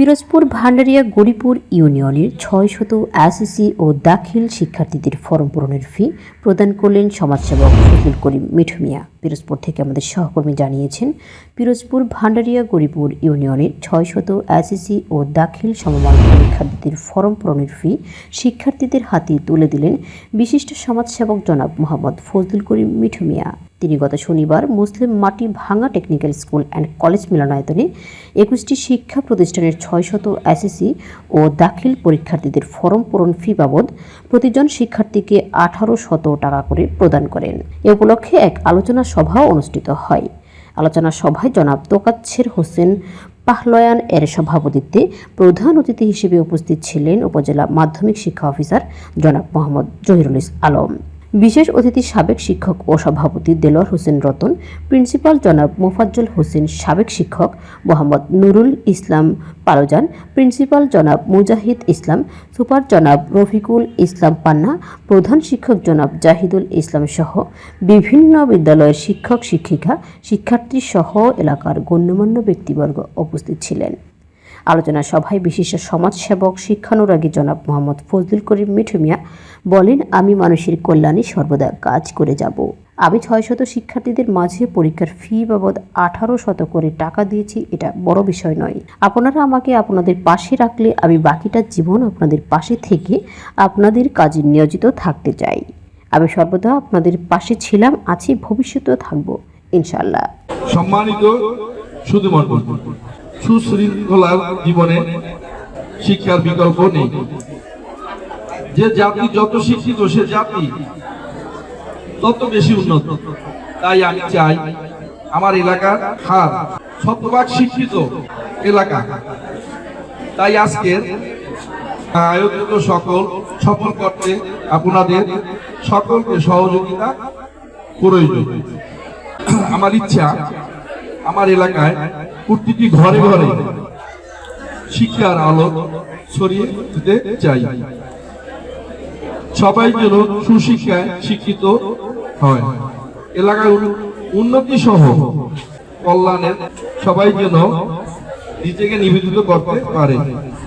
পিরোজপুর ভান্ডারিয়া গরিপুর ইউনিয়নের ছয় শত এসএসসি ও দাখিল শিক্ষার্থীদের ফর্ম পূরণের ফি প্রদান করলেন সমাজসেবক ফজলুল করিম মিঠুমিয়া। পিরোজপুর থেকে আমাদের সহকর্মী জানিয়েছেন, পিরোজপুর ভান্ডারিয়া গরিপুর ইউনিয়নের ছয় শত এসএসসি ও দাখিল সমমান পরীক্ষার্থীদের ফর্ম পূরণের ফি শিক্ষার্থীদের হাতে তুলে দিলেন বিশিষ্ট সমাজসেবক জনাব মোহাম্মদ ফজলুল করিম মিঠু মিয়া তিনি গত শনিবার মুসলিম মাটি ভাঙা টেকনিক্যাল স্কুল অ্যান্ড কলেজ মিলনায়তনে একুশটি শিক্ষা প্রতিষ্ঠানের ছয়শত এসএসসি ও দাখিল পরীক্ষার্থীদের ফরম পূরণ ফি বাবদ প্রতিজন শিক্ষার্থীকে আঠারো শত টাকা করে প্রদান করেন। এ উপলক্ষে এক আলোচনা সভাও অনুষ্ঠিত হয়। আলোচনা সভায় জনাব তোকাচ্ছের হোসেন পাহলয়ান এর সভাপতিত্বে প্রধান অতিথি হিসেবে উপস্থিত ছিলেন উপজেলা মাধ্যমিক শিক্ষা অফিসার জনাব মোহাম্মদ জহিরুল আলম। বিশেষ অতিথি সাবেক শিক্ষক ও সভাপতি দেলোয়ার হোসেন রতন, প্রিন্সিপাল জনাব মোফাজ্জল হোসেন সাবেক শিক্ষক মোহাম্মদ নুরুল ইসলাম পালোজান প্রিন্সিপাল জনাব মুজাহিদ ইসলাম, সুপার জনাব রফিকুল ইসলাম পান্না, প্রধান শিক্ষক জনাব জাহিদুল ইসলাম সহ বিভিন্ন বিদ্যালয়ের শিক্ষক শিক্ষিকা শিক্ষার্থী সহ এলাকার গণ্যমান্য ব্যক্তিবর্গ উপস্থিত ছিলেন। আলোচনা সভায় বিশিষ্ট সমাজসেবক, শিক্ষানুরাগী জনাব মোহাম্মদ ফজলুল করিম মিঠু মিয়া বলেন, আমি মানুষের কল্যাণে সর্বদা কাজ করে যাব। আমি ছয় শত শিক্ষার্থীদের মাঝে পরীক্ষার ফি বাবদ আঠারো শত করে টাকা দিয়েছি, এটা বড় বিষয় নয়। আপনারা আমাকে আপনাদের পাশে রাখলে আমি বাকিটা জীবন আপনাদের পাশে থেকে আপনাদের কাজে নিয়োজিত থাকতে চাই। আমি সর্বদা আপনাদের পাশে ছিলাম, আছি, ভবিষ্যতেও থাকব ইনশাল্লাহ সম্মানিত শুধুমাত্র সুশৃঙ্খলার জীবনে শিক্ষার বিকল্প নেই। যে জাতি যত শিক্ষিত, সে জাতি তত বেশি উন্নত। তাই আমি চাই আমার এলাকার হার শতভাগ শিক্ষিত এলাকা। তাই আজকের আয়োজিত সকল সফল করতে আপনাদের সকলকে সহযোগিতা প্রয়োজন। আমার ইচ্ছা এলাকায় প্রতিটি ঘরে ঘরে শিক্ষার আলো ছড়িয়ে দিতে চাই। সবাই যেন সুশিক্ষায় শিক্ষিত হয়। এলাকার উন্নতি সহ কল্যাণের সবাই যেন নিজেকে নিবেদিত করতে পারে।